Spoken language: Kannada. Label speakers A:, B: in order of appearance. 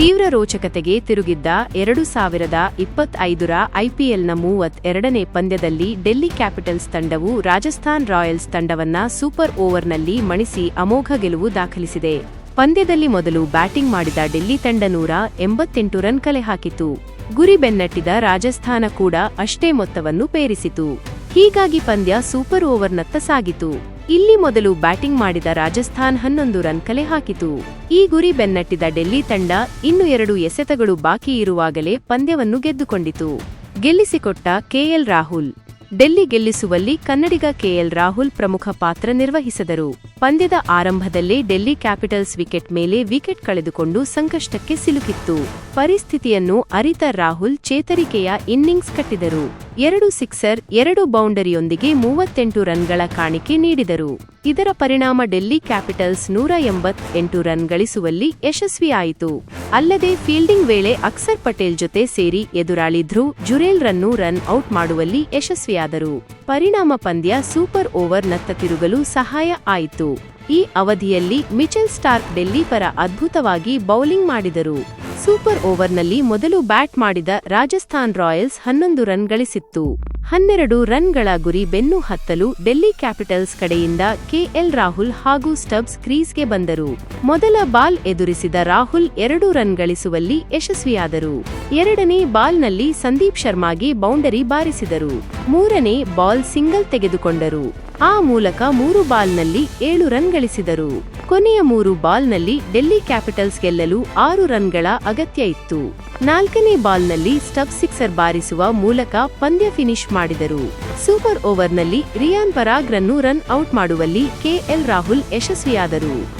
A: ತೀವ್ರ ರೋಚಕತೆಗೆ ತಿರುಗಿದ್ದ ಎರಡು ಸಾವಿರದ ಇಪ್ಪತ್ತೈದರ ಐಪಿಎಲ್ನ ಮೂವತ್ ಎರಡನೇ ಪಂದ್ಯದಲ್ಲಿ ಡೆಲ್ಲಿ ಕ್ಯಾಪಿಟಲ್ಸ್ ತಂಡವು ರಾಜಸ್ಥಾನ್ ರಾಯಲ್ಸ್ ತಂಡವನ್ನ ಸೂಪರ್ ಓವರ್ನಲ್ಲಿ ಮಣಿಸಿ ಅಮೋಘ ಗೆಲುವು ದಾಖಲಿಸಿದೆ. ಪಂದ್ಯದಲ್ಲಿ ಮೊದಲು ಬ್ಯಾಟಿಂಗ್ ಮಾಡಿದ ಡೆಲ್ಲಿ ತಂಡ ನೂರ ಎಂಬತ್ತೆಂಟು ರನ್ ಕಲೆ ಹಾಕಿತು ಗುರಿ ಬೆನ್ನಟ್ಟಿದ ರಾಜಸ್ಥಾನ ಕೂಡ ಅಷ್ಟೇ ಮೊತ್ತವನ್ನು ಪೇರಿಸಿತು. ಹೀಗಾಗಿ ಪಂದ್ಯ ಸೂಪರ್ ಓವರ್ನತ್ತ ಸಾಗಿತು. ಇಲ್ಲಿ ಮೊದಲು ಬ್ಯಾಟಿಂಗ್ ಮಾಡಿದ ರಾಜಸ್ಥಾನ್ ಹನ್ನೊಂದು ರನ್ ಕಲೆ ಹಾಕಿತು. ಈ ಗುರಿ ಬೆನ್ನಟ್ಟಿದ ಡೆಲ್ಲಿ ತಂಡ ಇನ್ನು ಎರಡು ಎಸೆತಗಳು ಬಾಕಿ ಇರುವಾಗಲೇ ಪಂದ್ಯವನ್ನು ಗೆದ್ದುಕೊಂಡಿತು. ಗೆಲ್ಲಿಸಿಕೊಟ್ಟ ಕೆಎಲ್ ರಾಹುಲ್. ಡೆಲ್ಲಿ ಗೆಲ್ಲಿಸುವಲ್ಲಿ ಕನ್ನಡಿಗ ಕೆಎಲ್ ರಾಹುಲ್ ಪ್ರಮುಖ ಪಾತ್ರ ನಿರ್ವಹಿಸಿದರು. ಪಂದ್ಯದ ಆರಂಭದಲ್ಲೇ ಡೆಲ್ಲಿ ಕ್ಯಾಪಿಟಲ್ಸ್ ವಿಕೆಟ್ ಮೇಲೆ ವಿಕೆಟ್ ಕಳೆದುಕೊಂಡು ಸಂಕಷ್ಟಕ್ಕೆ ಸಿಲುಕಿತ್ತು. ಪರಿಸ್ಥಿತಿಯನ್ನು ಅರಿತ ರಾಹುಲ್ ಚೇತರಿಕೆಯ ಇನ್ನಿಂಗ್ಸ್ ಕಟ್ಟಿದರು. ಎರಡು ಸಿಕ್ಸರ್, ಎರಡು ಬೌಂಡರಿಯೊಂದಿಗೆ ಮೂವತ್ತೆಂಟು ರನ್ಗಳ ಕಾಣಿಕೆ ನೀಡಿದರು. ಇದರ ಪರಿಣಾಮ ಡೆಲ್ಲಿ ಕ್ಯಾಪಿಟಲ್ಸ್ ನೂರ ಎಂಬತ್ತೆಂಟು ರನ್ ಗಳಿಸುವಲ್ಲಿ ಯಶಸ್ವಿಯಾಯಿತು. ಅಲ್ಲದೆ ಫೀಲ್ಡಿಂಗ್ ವೇಳೆ ಅಕ್ಸರ್ ಪಟೇಲ್ ಜೊತೆ ಸೇರಿ ಎದುರಾಳಿ ಧ್ರುವ್ ಜುರೇಲ್ ರನ್ನು ರನ್ ಔಟ್ ಮಾಡುವಲ್ಲಿ ಯಶಸ್ವಿಯಾದರು. ಪರಿಣಾಮ ಪಂದ್ಯ ಸೂಪರ್ ಓವರ್ನತ್ತ ತಿರುಗಲು ಸಹಾಯ ಆಯಿತು. ಈ ಅವಧಿಯಲ್ಲಿ ಮಿಚೆಲ್ ಸ್ಟಾರ್ಕ್ ಡೆಲ್ಲಿ ಪರ ಅದ್ಭುತವಾಗಿ ಬೌಲಿಂಗ್ ಮಾಡಿದರು. ಸೂಪರ್ ಓವರ್ನಲ್ಲಿ ಮೊದಲು ಬ್ಯಾಟ್ ಮಾಡಿದ ರಾಜಸ್ಥಾನ್ ರಾಯಲ್ಸ್ ಹನ್ನೊಂದು ರನ್ ಗಳಿಸಿತ್ತು. ಹನ್ನೆರಡು ರನ್ಗಳ ಗುರಿ ಬೆನ್ನು ಹತ್ತಲು ಡೆಲ್ಲಿ ಕ್ಯಾಪಿಟಲ್ಸ್ ಕಡೆಯಿಂದ ಕೆಎಲ್ ರಾಹುಲ್ ಹಾಗೂ ಸ್ಟಬ್ಸ್ ಕ್ರೀಸ್ಗೆ ಬಂದರು. ಮೊದಲ ಬಾಲ್ ಎದುರಿಸಿದ ರಾಹುಲ್ ಎರಡು ರನ್ ಗಳಿಸುವಲ್ಲಿ ಯಶಸ್ವಿಯಾದರು. ಎರಡನೇ ಬಾಲ್ನಲ್ಲಿ ಸಂದೀಪ್ ಶರ್ಮಾಗೆ ಬೌಂಡರಿ ಬಾರಿಸಿದರು. ಮೂರನೇ ಬಾಲ್ ಸಿಂಗಲ್ ತೆಗೆದುಕೊಂಡರು. ಆ ಮೂಲಕ ಮೂರು ಬಾಲ್ನಲ್ಲಿ ಏಳು ರನ್ ಗಳಿಸಿದರು. ಕೊನೆಯ ಮೂರು ಬಾಲ್ನಲ್ಲಿ ಡೆಲ್ಲಿ ಕ್ಯಾಪಿಟಲ್ಸ್ ಗೆಲ್ಲಲು ಆರು ರನ್ಗಳ ಅಗತ್ಯ ಇತ್ತು. ನಾಲ್ಕನೇ ಬಾಲ್ನಲ್ಲಿ ಸ್ಟಬ್ ಸಿಕ್ಸರ್ ಬಾರಿಸುವ ಮೂಲಕ ಪಂದ್ಯ ಫಿನಿಶ್ ಮಾಡಿದರು. ಸೂಪರ್ ಓವರ್ನಲ್ಲಿ ರಿಯಾನ್ ಪರಾಗ್ರನ್ನು ರನ್ ಔಟ್ ಮಾಡುವಲ್ಲಿ ಕೆಎಲ್ ರಾಹುಲ್ ಯಶಸ್ವಿಯಾದರು.